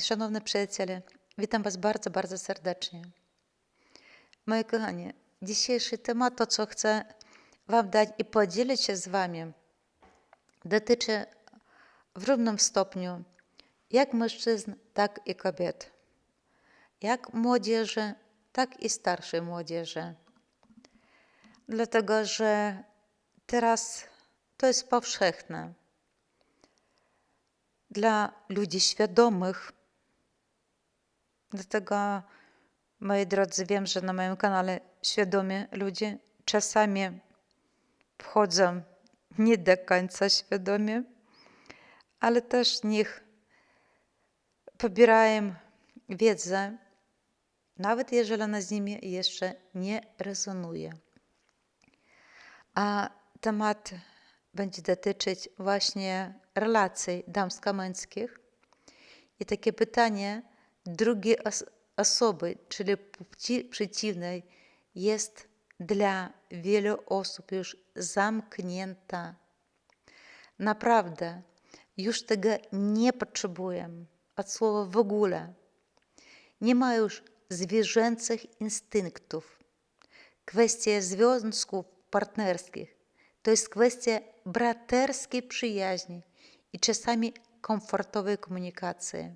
Szanowne przyjaciele, witam Was bardzo, bardzo serdecznie. Moi kochani, dzisiejszy temat, to co chcę Wam dać i podzielić się z Wami, dotyczy w równym stopniu jak mężczyzn, tak i kobiet. Jak młodzieży, tak i starszej młodzieży. Dlatego, że teraz to jest powszechne. Dla ludzi świadomych. Dlatego, moi drodzy, wiem, że na moim kanale świadomi ludzie czasami wchodzą nie do końca świadomie, ale też niech pobierają wiedzę, nawet jeżeli ona z nimi jeszcze nie rezonuje. A temat będzie dotyczyć właśnie relacji damsko-męskich i takie pytanie drugiej os osoby, czyli płci przeciwnej, jest dla wielu osób już zamknięta. Naprawdę, już tego nie potrzebuję, od słowa w ogóle. Nie ma już zwierzęcych instynktów. Kwestia związków partnerskich to jest kwestia braterskiej przyjaźni i czasami komfortowej komunikacji,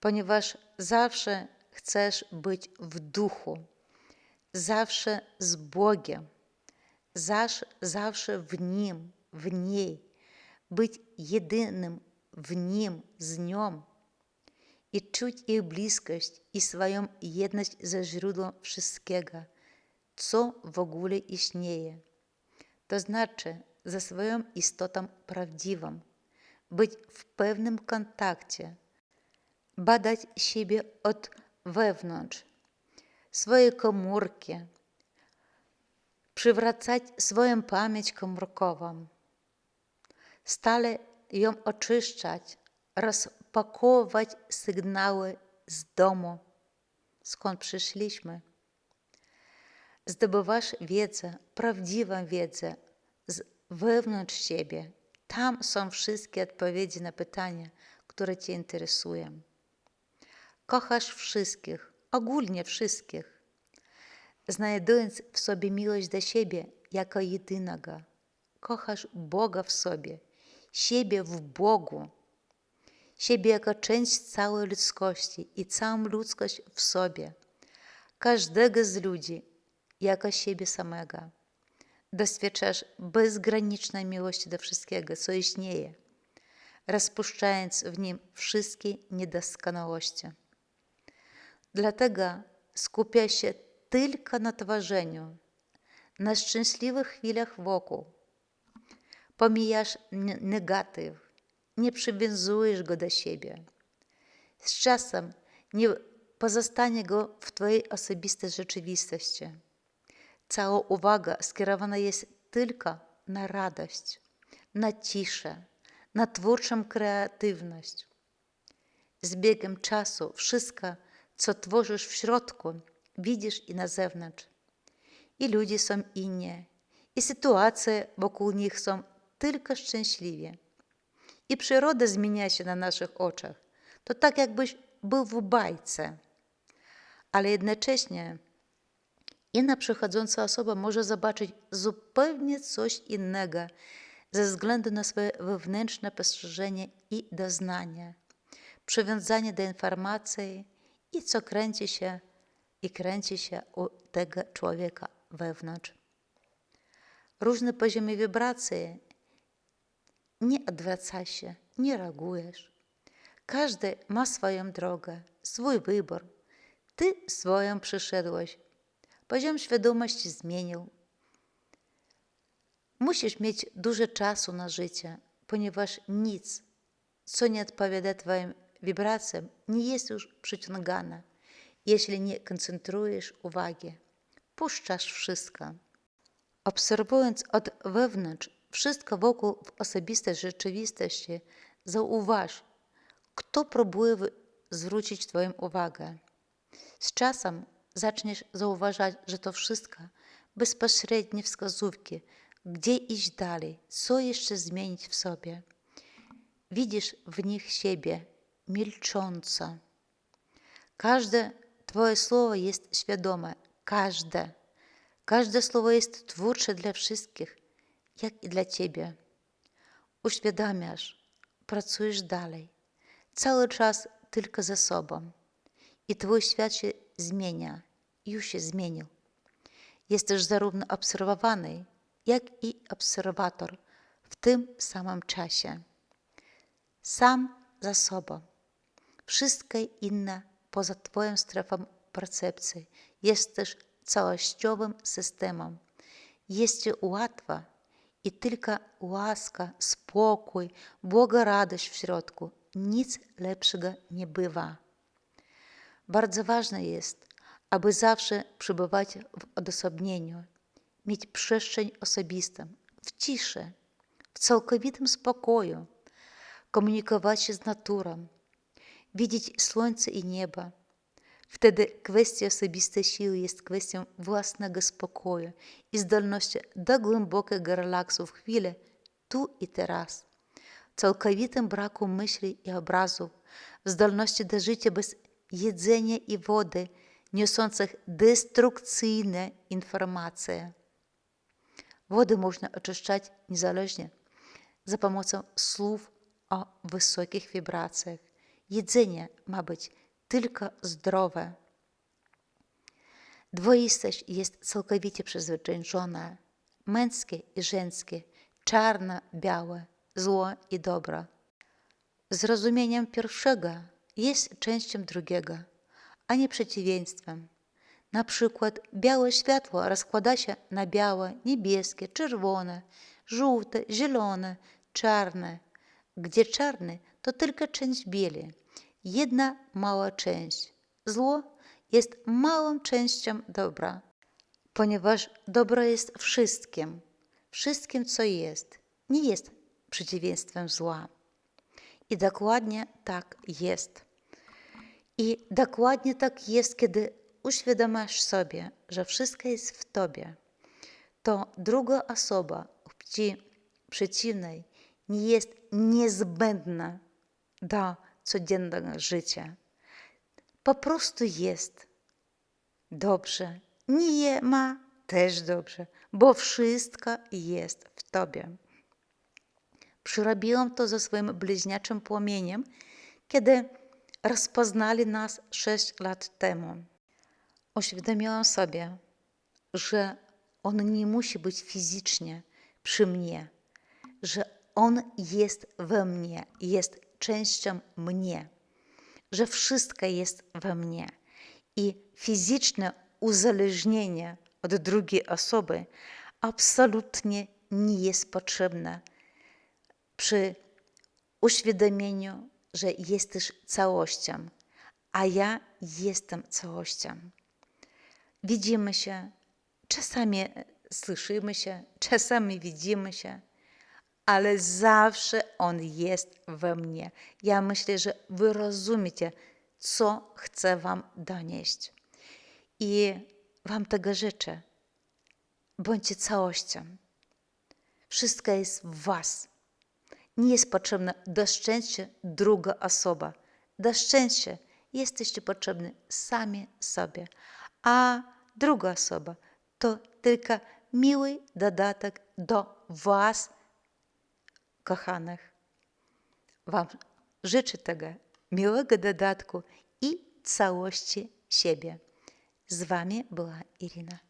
ponieważ zawsze chcesz być w duchu, zawsze z Bogiem, zawsze, zawsze w Nim, w niej, być jedynym w Nim, z nią i czuć ich bliskość i swoją jedność ze źródłem wszystkiego, co w ogóle istnieje. To znaczy ze swoją istotą prawdziwą, być w pewnym kontakcie, badać siebie od wewnątrz, swoje komórki, przywracać swoją pamięć komórkową, stale ją oczyszczać, rozpakowywać sygnały z domu, skąd przyszliśmy. Zdobywasz wiedzę, prawdziwą wiedzę z wewnątrz siebie. Tam są wszystkie odpowiedzi na pytania, które Cię interesują. Kochasz wszystkich, ogólnie wszystkich, znajdując w sobie miłość do siebie jako jedynego. Kochasz Boga w sobie, siebie w Bogu, siebie jako część całej ludzkości i całą ludzkość w sobie, każdego z ludzi jako siebie samego. Doświadczasz bezgranicznej miłości do wszystkiego, co istnieje, rozpuszczając w nim wszystkie niedoskonałości. Dlatego skupia się tylko na tworzeniu, na szczęśliwych chwilach wokół. Pomijasz negatyw, nie przywiązujesz go do siebie. Z czasem nie pozostanie go w Twojej osobistej rzeczywistości. Cała uwaga skierowana jest tylko na radość, na ciszę, na twórczą kreatywność. Z biegiem czasu wszystko, co tworzysz w środku, widzisz i na zewnątrz. I ludzie są inni, i sytuacje wokół nich są tylko szczęśliwie. I przyroda zmienia się na naszych oczach. To tak, jakbyś był w bajce. Ale jednocześnie inna przychodząca osoba może zobaczyć zupełnie coś innego ze względu na swoje wewnętrzne postrzeżenie i doznanie, przywiązanie do informacji i co kręci się i kręci się u tego człowieka wewnątrz. Różne poziomy wibracji nie odwraca się, nie reagujesz. Każdy ma swoją drogę, swój wybór. Ty swoją przyszedłeś. Poziom świadomości zmienił. Musisz mieć dużo czasu na życie, ponieważ nic, co nie odpowiada Twoim wibracjom, nie jest już przyciągane, jeśli nie koncentrujesz uwagi. Puszczasz wszystko. Obserwując od wewnątrz wszystko wokół w osobistej rzeczywistości, zauważ, kto próbuje zwrócić Twoją uwagę. Z czasem zaczniesz zauważać, że to wszystko bezpośrednie wskazówki, gdzie iść dalej, co jeszcze zmienić w sobie. Widzisz w nich siebie, milcząca. Każde Twoje słowo jest świadome, każde. Każde słowo jest twórcze dla wszystkich, jak i dla Ciebie. Uświadamiasz, pracujesz dalej, cały czas tylko ze sobą. I Twój świat się zmienia, już się zmienił. Jesteś zarówno obserwowany, jak i obserwator w tym samym czasie. Sam za sobą. Wszystkie inne poza Twoją strefą percepcji jest też całościowym systemem. Jest Ci łatwo i tylko łaska, spokój, Boga radość w środku. Nic lepszego nie bywa. Bardzo ważne jest, aby zawsze przebywać w odosobnieniu, mieć przestrzeń osobistą, w ciszy, w całkowitym spokoju, komunikować się z naturą, widzieć słońce i niebo. Wtedy kwestia osobistej siły jest kwestią własnego spokoju i zdolności do głębokiego relaksu w chwili, tu i teraz. Całkowitym braku myśli i obrazów, zdolności do życia bez jedzenia i wody, niosących destrukcyjne informacje. Wodę można oczyszczać niezależnie za pomocą słów o wysokich wibracjach. Jedzenie ma być tylko zdrowe. Dwoistość jest całkowicie przezwyciężona. Męskie i żeńskie, czarne, białe, zło i dobro. Zrozumieniem pierwszego jest częścią drugiego, a nie przeciwieństwem. Na przykład białe światło rozkłada się na białe, niebieskie, czerwone, żółte, zielone, czarne. Gdzie czarny, to tylko część bieli, jedna mała część. Zło jest małą częścią dobra, ponieważ dobro jest wszystkim, wszystkim, co jest, nie jest przeciwieństwem zła. I dokładnie tak jest. I dokładnie tak jest, kiedy uświadamiasz sobie, że wszystko jest w tobie. To druga osoba płci przeciwnej nie jest niezbędna do codziennego życia. Po prostu jest. Dobrze. Nie ma też dobrze, bo wszystko jest w tobie. Przyrobiłam to ze swoim bliźniaczym płomieniem, kiedy rozpoznali nas sześć lat temu. Uświadomiłam sobie, że on nie musi być fizycznie przy mnie, że on jest we mnie, jest częścią mnie, że wszystko jest we mnie i fizyczne uzależnienie od drugiej osoby absolutnie nie jest potrzebne przy uświadomieniu, że jesteś całością, a ja jestem całością. Widzimy się, czasami słyszymy się, czasami widzimy się, ale zawsze On jest we mnie. Ja myślę, że Wy rozumiecie, co chcę Wam donieść. I Wam tego życzę. Bądźcie całością. Wszystko jest w Was. Nie jest potrzebna do szczęścia druga osoba. Do szczęścia jesteście potrzebni sami sobie, a druga osoba to tylko miły dodatek do Was, kochanych. Wam życzę tego miłego dodatku i całości siebie. Z Wami była Irina.